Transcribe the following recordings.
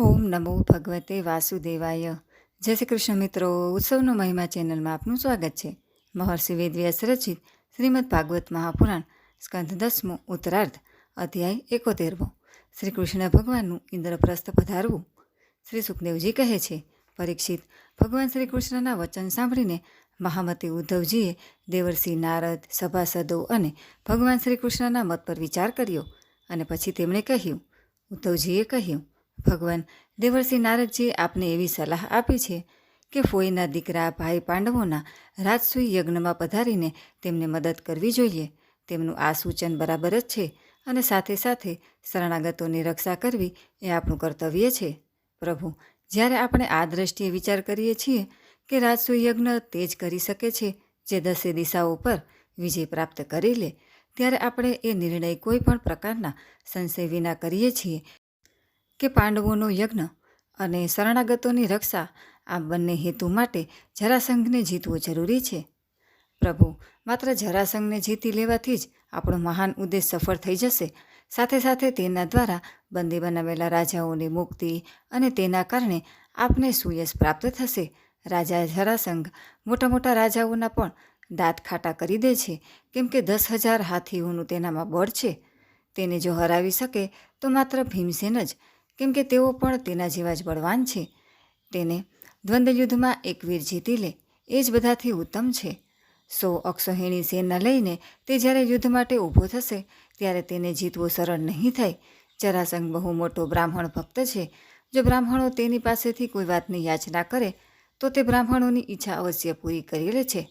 ઓમ નમો ભગવતે વાસુદેવાય. જય શ્રી કૃષ્ણ મિત્રો, ઉત્સવનો મહિમા ચેનલમાં આપનું સ્વાગત છે. મહર્ષિ વેદવ્યાસ રચિત શ્રીમદ ભાગવત મહાપુરાણ સ્કંધ દસમો, ઉત્તરાર્ધ, અધ્યાય એકોતેરમો. શ્રી કૃષ્ણ ભગવાનનું ઇન્દ્રપ્રસ્થ પધારવું. શ્રી સુખદેવજી કહે છે, પરીક્ષિત, ભગવાન શ્રી કૃષ્ણના વચન સાંભળીને મહામતી ઉદ્ધવજીએ દેવર્ષિ નારદ, સભાસદો અને ભગવાન શ્રી કૃષ્ણના મત પર વિચાર કર્યો અને પછી તેમણે કહ્યું, ઉદ્ધવજીએ કહ્યું ભગવાન, દેવર્ષિ નારદજીએ આપને એવી સલાહ આપી છે કે ફોઈના દીકરા, ભાઈ પાંડવોના રાજસુઈ યજ્ઞમાં પધારીને તેમને મદદ કરવી જોઈએ. તેમનું આ સૂચન બરાબર જ છે અને સાથે સાથે શરણાગતોની રક્ષા કરવી એ આપણું કર્તવ્ય છે. પ્રભુ, જ્યારે આપણે આ દ્રષ્ટિએ વિચાર કરીએ છીએ કે રાજસૂય યજ્ઞ તે જ કરી શકે છે જે દસે દિશાઓ પર વિજય પ્રાપ્ત કરી લે, ત્યારે આપણે એ નિર્ણય કોઈ પણ પ્રકારના સંશય વિના કરીએ છીએ કે પાંડવોનો યજ્ઞ અને શરણાગતોની રક્ષા આ બંને હેતુ માટે જરાસંઘને જીતવું જરૂરી છે. પ્રભુ, માત્ર જરાસંઘને જીતી લેવાથી જ આપણો મહાન ઉદ્દેશ સફળ થઈ જશે. સાથે સાથે તેના દ્વારા બંદી બનાવેલા રાજાઓની મુક્તિ અને તેના કારણે આપને સુયશ પ્રાપ્ત થશે. રાજા જરાસંઘ મોટા મોટા રાજાઓના પણ દાંત ખાટા કરી દે છે, કેમ કે દસ હજાર હાથીઓનું તેનામાં બળ છે. તેને જો હરાવી શકે તો માત્ર ભીમસેન જ કેમ કે તેઓ પણ તેના જેવા જ બળવાન છે. તેને દ્વંદ્વયુદ્ધમાં એક વીર જીતી લે, એ જ બધાથી ઉત્તમ છે. સો અક્ષોહિણી સેના લઈને તે જ્યારે યુદ્ધ માટે ઊભો થશે, ત્યારે તેને જીતવું સરળ નહીં થાય. જરાસંઘ બહુ મોટો બ્રાહ્મણ ભક્ત છે. જો બ્રાહ્મણો તેની પાસેથી કોઈ વાતની યાચના કરે, તો તે બ્રાહ્મણોની ઈચ્છા અવશ્ય પૂરી કરી લે છે.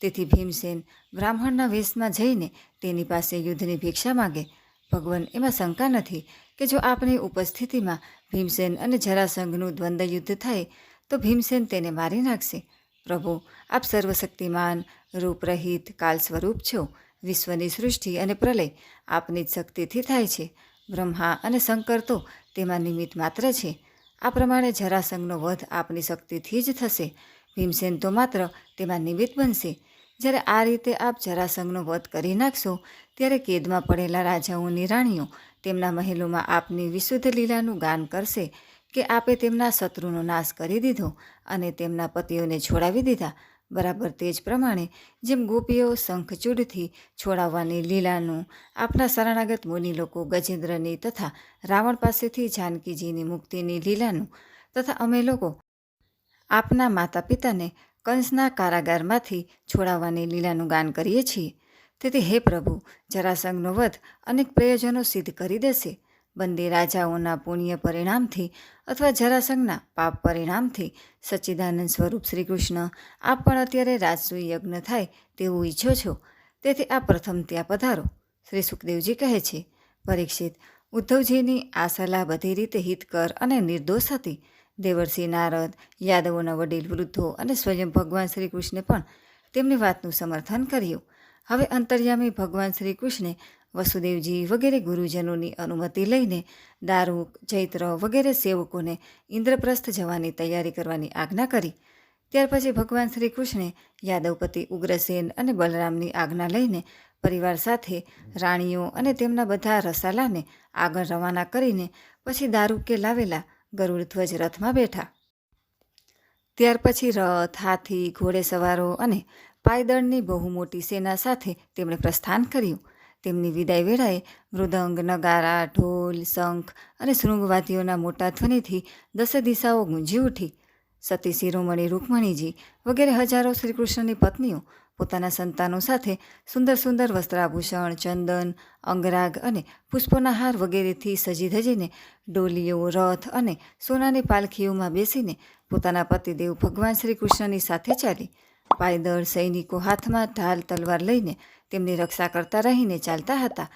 તેથી ભીમસેન બ્રાહ્મણના વેશમાં જઈને તેની પાસે યુદ્ધની ભિક્ષા માગે. ભગવાન એમાં શંકા નથી કે જો આપની ઉપસ્થિતિમાં ભીમસેન અને જરાસંઘનું દ્વંદ્વ યુદ્ધ થાય, તો ભીમસેન તેને મારી નાખશે. પ્રભુ, આપ સર્વશક્તિમાન, રૂપરહિત કાલ સ્વરૂપ છો, વિશ્વની સૃષ્ટિ અને પ્રલય આપની જ શક્તિથી થાય છે. બ્રહ્મા અને શંકર તો તેમાં નિમિત્ત માત્ર છે. આ પ્રમાણે જરાસંઘનો વધ આપની શક્તિથી જ થશે. ભીમસેન તો માત્ર તેમાં નિમિત્ત બનશે. જ્યારે આ રીતે આપ જરાસંઘનો વધ કરી નાખશો, ત્યારે કેદમાં પડેલા રાજાઓની રાણીઓ તેમના મહેલોમાં આપની વિશુદ્ધ લીલાનું ગાન કરશે કે આપે તેમના શત્રુનો નાશ કરી દીધો અને તેમના પતિઓને છોડાવી દીધા. બરાબર તે જ પ્રમાણે જેમ ગોપીઓ શંખચૂડથી છોડાવવાની લીલાનું આપના શરણાગત મુનિ લોકો ગજેન્દ્રની તથા રાવણ પાસેથી જાનકીજીની મુક્તિની લીલાનું તથા અમે લોકો આપના માતા પિતાને કંસના કારાગારમાંથી છોડાવવાની લીલાનું ગાન કરીએ છીએ. તેથી હે પ્રભુ, જરાસંઘનો વધ અનેક પ્રયોજનો સિદ્ધ કરી દેશે. બંદી રાજાઓના પુણ્ય પરિણામથી અથવા જરાસંઘના પાપ પરિણામથી સચ્ચિદાનંદ સ્વરૂપ શ્રી કૃષ્ણ આપ પણ અત્યારે રાજસૂય યજ્ઞ થાય તેવું ઈચ્છો છો. તેથી આ પ્રથમ ત્યાં પધારો. શ્રી સુખદેવજી કહે છે, પરીક્ષિત, ઉદ્ધવજીની આ સલાહ બધી રીતે હિતકર અને નિર્દોષ હતી. દેવર્ષિ નારદ, યાદવોના વડીલ, વૃદ્ધો અને સ્વયં ભગવાન શ્રી કૃષ્ણે પણ તેમની વાતનું સમર્થન કર્યું. હવે અંતર્યામી ભગવાન શ્રી કૃષ્ણે વસુદેવજી વગેરે ગુરુજનોની અનુમતિ લઈને દારૂક, ચૈત્ર વગેરે સેવકોને ઇન્દ્રપ્રસ્થ જવાની તૈયારી કરવાની આજ્ઞા કરી. ત્યાર પછી ભગવાન શ્રી કૃષ્ણે યાદવપતિ ઉગ્રસેન અને બલરામની આજ્ઞા લઈને પરિવાર સાથે રાણીઓ અને તેમના બધા રસાલાને આગળ રવાના કરીને પછી દારૂકે લાવેલા ગરુડ ધ્વજ રથમાં બેઠા. ત્યાર પછી રથ, હાથી ઘોડેસવારો અને પાયદળની બહુ મોટી સેના સાથે તેમણે પ્રસ્થાન કર્યું. તેમની વિદાય વેળાએ મૃદંગ, નગારા, ઢોલ, શંખ અને શૃંગવાદીઓના મોટા ધ્વનિથી દસે દિશાઓ ગુંજી ઉઠી. સતી શિરોમણી રૂકમણીજી વગેરે હજારો શ્રીકૃષ્ણની પત્નીઓ પોતાના સંતાનો સાથે સુંદર સુંદર વસ્ત્રાભૂષણ, ચંદન, અંગરાગ અને પુષ્પોના હાર વગેરેથી સજી ધજીને ડોલીઓ, રથ અને સોનાની પાલખીઓમાં બેસીને પોતાના પતિદેવ ભગવાન શ્રી કૃષ્ણની સાથે ચાલી પાયદળ સૈનિકો હાથમાં ઢાલ તલવાર લઈને તેમની રક્ષા કરતા રહીને ચાલતા હતા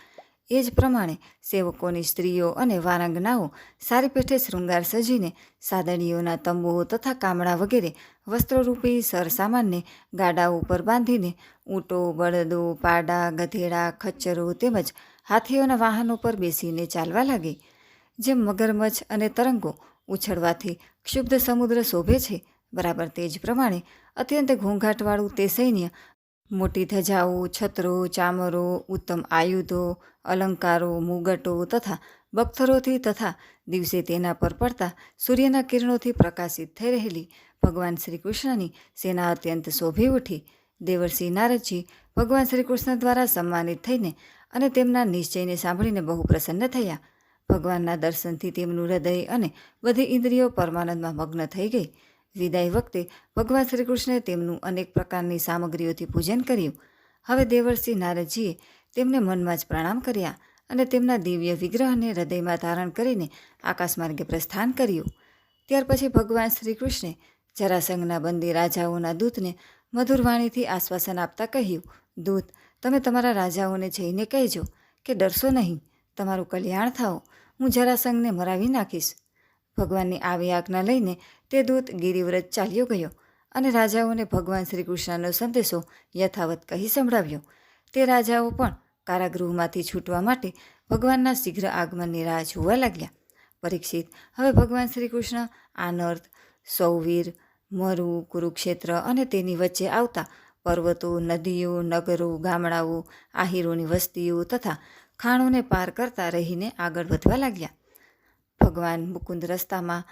એ જ પ્રમાણે સેવકોની સ્ત્રીઓ અને વારાંગનાઓ સારી પેઠે શૃંગાર સજીને સાદડીઓના તંબુઓ તથા કામડા વગેરે વસ્ત્રોરૂપી સરસામાનને ગાડા ઉપર બાંધીને ઊંટો, બળદો, પાડા, ગધેડા, ખચ્ચરો તેમજ હાથીઓના વાહનો પર બેસીને ચાલવા લાગી. જેમ મગરમચ્છ અને તરંગો ઉછળવાથી ક્ષુબ્ધ સમુદ્ર શોભે છે, બરાબર તે જ પ્રમાણે અત્યંત ઘોંઘાટવાળું તે સૈન્ય મોટી ધજાઓ, છત્રો, ચામરો, ઉત્તમ આયુધો, અલંકારો, મુગટો તથા બખ્તરોથી તથા દિવસે તેના પર પડતા સૂર્યના કિરણોથી પ્રકાશિત થઈ રહેલી ભગવાન શ્રી કૃષ્ણની સેના અત્યંત શોભી ઉઠી. દેવર્ષિ નારદજી ભગવાન શ્રી કૃષ્ણ દ્વારા સન્માનિત થઈને અને તેમના નિશ્ચયને સાંભળીને બહુ પ્રસન્ન થયા. ભગવાનના દર્શનથી તેમનું હૃદય અને બધી ઇન્દ્રિયો પરમાનંદમાં મગ્ન થઈ ગઈ. વિદાય વખતે ભગવાન શ્રી કૃષ્ણે તેમનું અનેક પ્રકારની સામગ્રીઓથી પૂજન કર્યું. હવે દેવર્ષિ નારદજીએ તેમને મનમાં જ પ્રણામ કર્યા અને તેમના દિવ્ય વિગ્રહને હૃદયમાં ધારણ કરીને આકાશ માર્ગે પ્રસ્થાન કર્યું. ત્યાર પછી ભગવાન શ્રી કૃષ્ણે જરાસંઘના બંદી રાજાઓના દૂતને મધુરવાણીથી આશ્વાસન આપતા કહ્યું, દૂત, તમે તમારા રાજાઓને જઈને કહેજો કે ડરશો નહીં. તમારું કલ્યાણ થાઓ. હું જરાસંઘને મરાવી નાખીશ. ભગવાનની આવી આજ્ઞા લઈને તે દૂત ગિરિવ્રત ચાલ્યો ગયો અને રાજાઓને ભગવાન શ્રી કૃષ્ણનો સંદેશો યથાવત કહી સંભળાવ્યો. તે રાજાઓ પણ કારાગૃહમાંથી છૂટવા માટે ભગવાનના શીઘ્ર આગમનની રાહ જોવા લાગ્યા. પરીક્ષિત, હવે ભગવાન શ્રી કૃષ્ણ આનર્થ સૌવીર, મરુ, કુરુક્ષેત્ર અને તેની વચ્ચે આવતા પર્વતો, નદીઓ, નગરો, ગામડાઓ, આહીરોની વસ્તીઓ તથા ખાણોને પાર કરતા રહીને આગળ વધવા લાગ્યા. ભગવાન મુકુંદ રસ્તામાં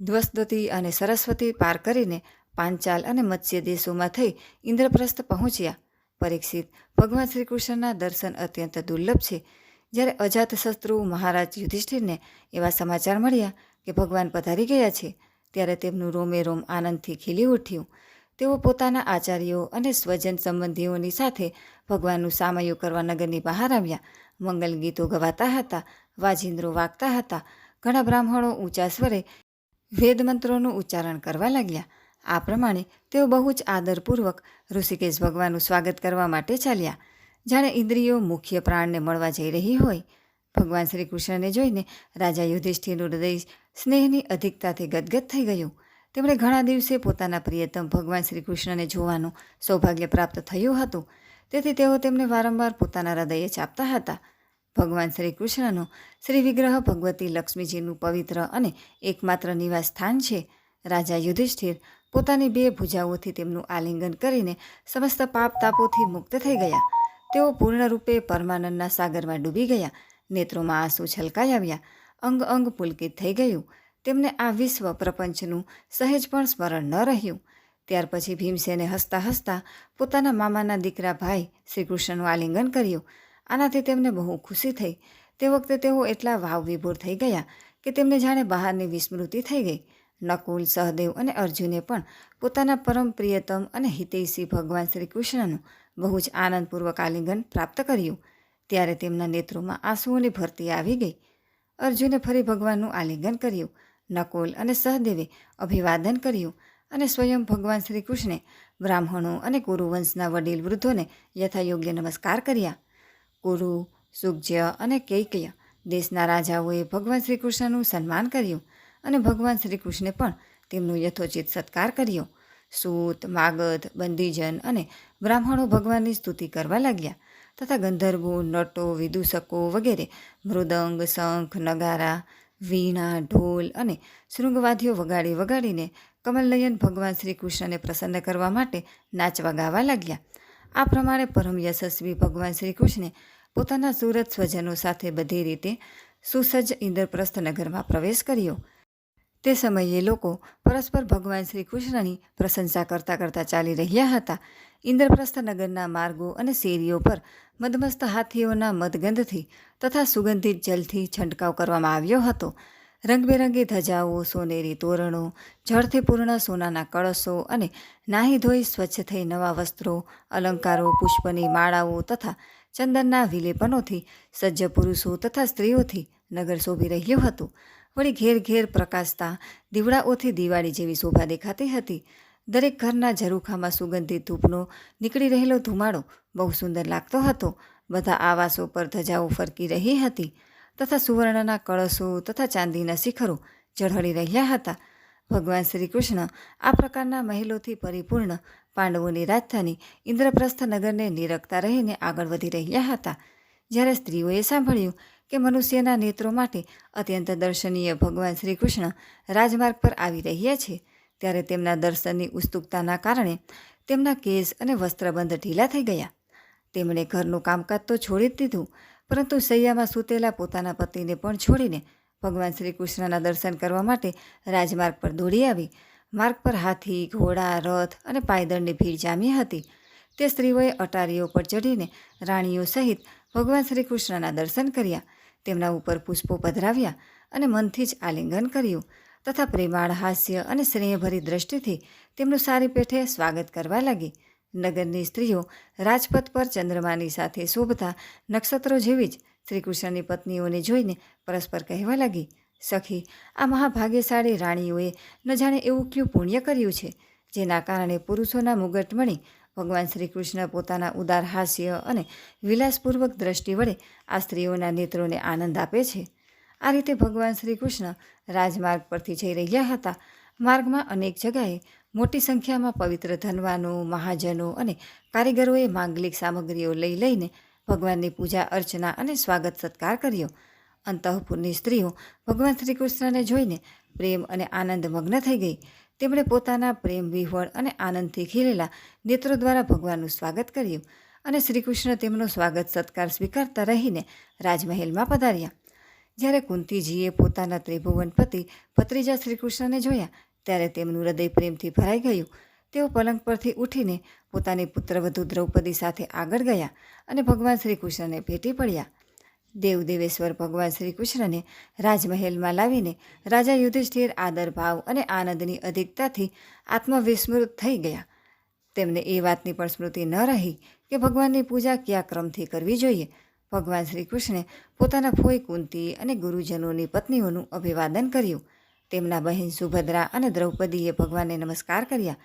ધ્વસ્દતી અને સરસ્વતી પાર કરીને પાંચાલ અને મત્સ્ય દેશોમાં થઈ ઇન્દ્રપ્રસ્થ પહોંચ્યા. પરીક્ષિત ભગવાન શ્રી કૃષ્ણના દર્શન અત્યંત દુર્લભ છે. જ્યારે અજાતશત્રુ મહારાજ યુધિષ્ઠિરને એવા સમાચાર મળ્યા કે ભગવાન પધારી ગયા છે, ત્યારે તેમનું રોમે રોમ આનંદથી ખીલી ઉઠ્યું. તેઓ પોતાના આચાર્યો અને સ્વજન સંબંધીઓની સાથે ભગવાનનું સામયું કરવા નગરની બહાર આવ્યા. મંગલ ગીતો ગવાતા હતા, વાજિંદ્રો વાગતા હતા ઘણા બ્રાહ્મણો ઊંચા સ્વરે વેદમંત્રોનું ઉચ્ચારણ કરવા લાગ્યા. આ પ્રમાણે તેઓ બહુ જ આદરપૂર્વક ઋષિકેશ ભગવાનનું સ્વાગત કરવા માટે ચાલ્યા. જાણે ઇન્દ્રિયો મુખ્ય પ્રાણને મળવા જઈ રહી હોય. ભગવાન શ્રી કૃષ્ણને જોઈને રાજા યુધિષ્ઠિરનું હૃદય સ્નેહની અધિકતાથી ગદગદ થઈ ગયું. તેમણે ઘણા દિવસે પોતાના પ્રિયતમ ભગવાન શ્રી કૃષ્ણને જોવાનું સૌભાગ્ય પ્રાપ્ત થયું હતું. તેથી તેઓ તેમને વારંવાર પોતાના હૃદયે ચાપતા હતા. ભગવાન શ્રી કૃષ્ણનો શ્રી વિગ્રહ ભગવતી લક્ષ્મીજીનું પવિત્ર અને એકમાત્ર નિવાસ સ્થાન છે. રાજા યુધિષ્ઠિર પોતાની બે ભુજાઓથી તેમનું આલિંગન કરીને સમસ્ત પાપ તાપોથી મુક્ત થઈ ગયા. તેઓ પૂર્ણરૂપે પરમાનંદના સાગરમાં ડૂબી ગયા. નેત્રોમાં આંસુ છલકાઈ આવ્યા. અંગ અંગ પુલકિત થઈ ગયું. તેમને આ વિશ્વ પ્રપંચનું સહેજ પણ સ્મરણ ન રહ્યું. ત્યાર પછી ભીમસેને હસતા હસતા પોતાના મામાના દીકરા ભાઈ શ્રીકૃષ્ણનું આલિંગન કર્યું. આનાથી તેમને બહુ ખુશી થઈ. તે વખતે તેઓ એટલા વાવ વિભોર થઈ ગયા કે તેમને જાણે બહારની વિસ્મૃતિ થઈ ગઈ. નકુલ, સહદેવ અને અર્જુને પણ પોતાના પરમ પ્રિયતમ અને હિતૈષી ભગવાન શ્રી કૃષ્ણનું બહુ જ આનંદપૂર્વક આલિંગન પ્રાપ્ત કર્યું. ત્યારે તેમના નેત્રોમાં આંસુઓની ભરતી આવી ગઈ. અર્જુને ફરી ભગવાનનું આલિંગન કર્યું. નકુલ અને સહદેવે અભિવાદન કર્યું અને સ્વયં ભગવાન શ્રી કૃષ્ણે બ્રાહ્મણો અને કુરુવંશના વડીલ વૃદ્ધોને યથાયોગ્ય નમસ્કાર કર્યા. કુરુ સુગ્જ્ય અને કૈકય. દેશના રાજાઓએ ભગવાન શ્રી કૃષ્ણનું સન્માન કર્યું અને ભગવાન શ્રી કૃષ્ણે પણ તેમનો યથોચિત સત્કાર કર્યો. સૂત, માગધ, બંદીજન અને બ્રાહ્મણો ભગવાનની સ્તુતિ કરવા લાગ્યા તથા ગંધર્વો, નટો, વિદૂષકો વગેરે મૃદંગ, શંખ, નગારા, વીણા, ઢોલ અને શૃંગવાદ્યો વગાડી વગાડીને કમલનયન ભગવાન શ્રી કૃષ્ણને પ્રસન્ન કરવા માટે નાચવા ગાવા લાગ્યા. આ પ્રમાણે પરમ યશસ્વી ભગવાન શ્રી કૃષ્ણે પોતાના સુરત સ્વજનો સાથે બધી રીતે સુસજ્જ ઇન્દ્રપ્રસ્થ નગરમાં પ્રવેશ કર્યો. તે સમયે લોકો પરસ્પર ભગવાન શ્રી કૃષ્ણની પ્રશંસા કરતા કરતા ચાલી રહ્યા હતા. ઇન્દ્રપ્રસ્થ નગરના માર્ગો અને શેરીઓ પર મદમસ્ત હાથીઓના મદગંધથી તથા સુગંધિત જલથી છંટકાવ કરવામાં આવ્યો હતો. રંગબેરંગી ધજાઓ, સોનેરી તોરણો, જળથી પૂર્ણ સોનાના કળશો અને નાહી ધોઈ સ્વચ્છ થઈ નવા વસ્ત્રો, અલંકારો, પુષ્પની માળાઓ તથા ચંદનના વિલેપનોથી સજ્જ પુરુષો તથા સ્ત્રીઓથી નગર શોભી રહ્યું હતું. વળી ઘેર ઘેર પ્રકાશતા દીવડાઓથી દિવાળી જેવી શોભા દેખાતી હતી. દરેક ઘરના ઝરૂખામાં સુગંધિત ધૂપનો નીકળી રહેલો ધુમાડો બહુ સુંદર લાગતો હતો. બધા આવાસો પર ધજાઓ ફરકી રહી હતી. તથા સુવર્ણના કળશો તથા ચાંદીના શિખરો ઝળહળી રહ્યા હતા. ભગવાન શ્રી કૃષ્ણ આ પ્રકારના મહેલોથી પરિપૂર્ણ પાંડવોની રાજધાની ઇન્દ્રપ્રસ્થ નગરને નિરખતા રહીને આગળ વધી રહ્યા હતા. જ્યારે સ્ત્રીઓએ સાંભળ્યું કે મનુષ્યના નેત્રો માટે અત્યંત દર્શનીય ભગવાન શ્રી કૃષ્ણ રાજમાર્ગ પર આવી રહ્યા છે, ત્યારે તેમના દર્શનની ઉત્સુકતાના કારણે તેમના કેસ અને વસ્ત્રબંધ ઢીલા થઈ ગયા. તેમણે ઘરનું કામકાજ તો છોડી જ દીધું પરંતુ સૈયામાં સૂતેલા પોતાના પતિને પણ છોડીને ભગવાન શ્રી કૃષ્ણના દર્શન કરવા માટે રાજમાર્ગ પર દોડી આવી. માર્ગ પર હાથી, ઘોડા, રથ અને પાયદળની ભીડ જામી હતી. તે સ્ત્રીઓએ અટારીઓ પર ચડીને રાણીઓ સહિત ભગવાન શ્રી કૃષ્ણના દર્શન કર્યા. તેમના ઉપર પુષ્પો પધરાવ્યા અને મનથી જ આલિંગન કર્યું તથા પ્રેમાળ હાસ્ય અને સ્નેહભરી દ્રષ્ટિથી તેમનું સારી પેઠે સ્વાગત કરવા લાગી. નગરની સ્ત્રીઓ રાજપથ પર ચંદ્રમાની સાથે શોભતા નક્ષત્રો જેવી જ શ્રીકૃષ્ણની પત્નીઓને જોઈને પરસ્પર કહેવા લાગી, સખી, આ મહાભાગ્યશાળી રાણીઓએ ન જાણે એવું કયું પુણ્ય કર્યું છે, જેના કારણે પુરુષોના મુગટમણી ભગવાન શ્રી કૃષ્ણ પોતાના ઉદાર હાસ્ય અને વિલાસપૂર્વક દ્રષ્ટિ વડે આ સ્ત્રીઓના નેત્રોને આનંદ આપે છે. આ રીતે ભગવાન શ્રી કૃષ્ણ રાજમાર્ગ પરથી જઈ રહ્યા હતા. માર્ગમાં અનેક જગાએ મોટી સંખ્યામાં પવિત્ર ધનવાનો, મહાજનો અને કારીગરોએ માંગલિક સામગ્રીઓ લઈ લઈને ભગવાનની પૂજા, અર્ચના અને સ્વાગત સત્કાર કર્યો. અંતઃપુરની સ્ત્રીઓ ભગવાન શ્રી કૃષ્ણને જોઈને પ્રેમ અને આનંદ મગ્ન થઈ ગઈ. તેમણે પોતાના પ્રેમ, વિહવળ અને આનંદથી ખીલેલા નેત્રો દ્વારા ભગવાનનું સ્વાગત કર્યું અને શ્રીકૃષ્ણ તેમનો સ્વાગત સત્કાર સ્વીકારતા રહીને રાજમહેલમાં પધાર્યા. જ્યારે કુંતીજીએ પોતાના ત્રિભુવન પતિ ભત્રીજા શ્રીકૃષ્ણને જોયા ત્યારે તેમનું હૃદય પ્રેમથી ભરાઈ ગયું. તેઓ પલંગ પરથી ઉઠીને પોતાની પુત્રવધુ દ્રૌપદી સાથે આગળ ગયા અને ભગવાન શ્રી કૃષ્ણને ભેટી પડ્યા. દેવદેવેશ્વર ભગવાન શ્રી કૃષ્ણને રાજમહેલમાં લાવીને રાજા યુધિષ્ઠિર આદરભાવ અને આનંદની અધિકતાથી આત્મવિસ્મૃત થઈ ગયા. તેમને એ વાતની પણ સ્મૃતિ ન રહી કે ભગવાનની પૂજા કયા ક્રમથી કરવી જોઈએ. ભગવાન શ્રી કૃષ્ણે પોતાના ફોઈ કુંતી અને ગુરુજનોની પત્નીઓનું અભિવાદન કર્યું. તેમના બહેન સુભદ્રા અને દ્રૌપદીએ ભગવાનને નમસ્કાર કર્યા.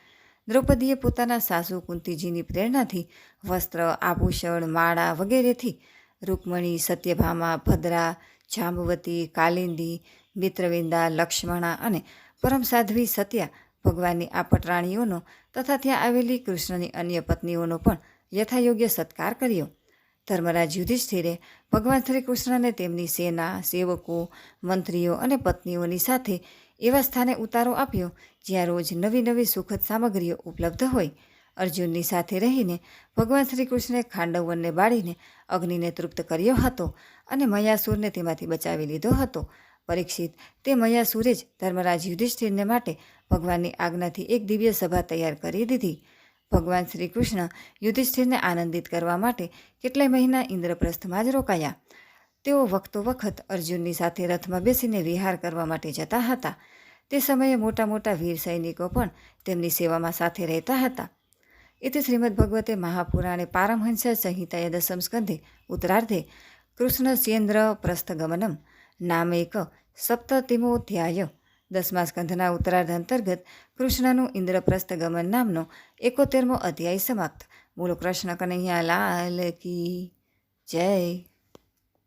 દ્રૌપદીએ પોતાના સાસુ કુંતીજીની પ્રેરણાથી વસ્ત્ર, આભૂષણ, માળા વગેરેથી રૂકમણી, સત્યભામા, ભદ્રા, જાંબવતી, કાલિંદી, મિત્રવિંદા, લક્ષ્મણા અને પરમ સાધ્વી સત્યા ભગવાનની આ પટરાણીઓનો તથા ત્યાં આવેલી કૃષ્ણની અન્ય પત્નીઓનો પણ યથાયોગ્ય સત્કાર કર્યો. ધર્મરાજ યુધિષ્ઠિરે ભગવાન શ્રી કૃષ્ણને તેમની સેના, સેવકો, મંત્રીઓ અને પત્નીઓની સાથે એવા સ્થાને ઉતારો આપ્યો જ્યાં રોજ નવી નવી સુખદ સામગ્રીઓ ઉપલબ્ધ હોય. અર્જુનની સાથે રહીને ભગવાન શ્રી કૃષ્ણે ખાંડવનને બાળીને અગ્નિને તૃપ્ત કર્યો હતો અને મયાસુરને તેમાંથી બચાવી લીધો હતો. પરીક્ષિત તે મયાસુરે જ ધર્મરાજ યુધિષ્ઠિરને માટે ભગવાનની આજ્ઞાથી એક દિવ્ય સભા તૈયાર કરી દીધી. ભગવાન શ્રી કૃષ્ણ યુધિષ્ઠિરને આનંદિત કરવા માટે કેટલાય મહિના ઇન્દ્રપ્રસ્થમાં જ રોકાયા. તેઓ વખતો વખત અર્જુનની સાથે રથમાં બેસીને વિહાર કરવા માટે જતા હતા. તે સમયે મોટા મોટા વીર સૈનિકો પણ તેમની સેવામાં સાથે રહેતા હતા. એથી શ્રીમદ ભગવતે મહાપુરાણે પારમહંસ સંહિતાએ દસમ સ્કંધે ઉત્તરાર્ધે કૃષ્ણચેન્દ્ર પ્રસ્થગમનમ નામેક સપ્તતિમોધ્યાય દસમા સ્કંધના ઉત્તરાર્ધ અંતર્ગત કૃષ્ણનું ઇન્દ્રપ્રસ્થ ગમન નામનો એકોતેરમો અધ્યાય સમાપ્ત. બોલો કૃષ્ણ કનૈયા લાલ કી જય.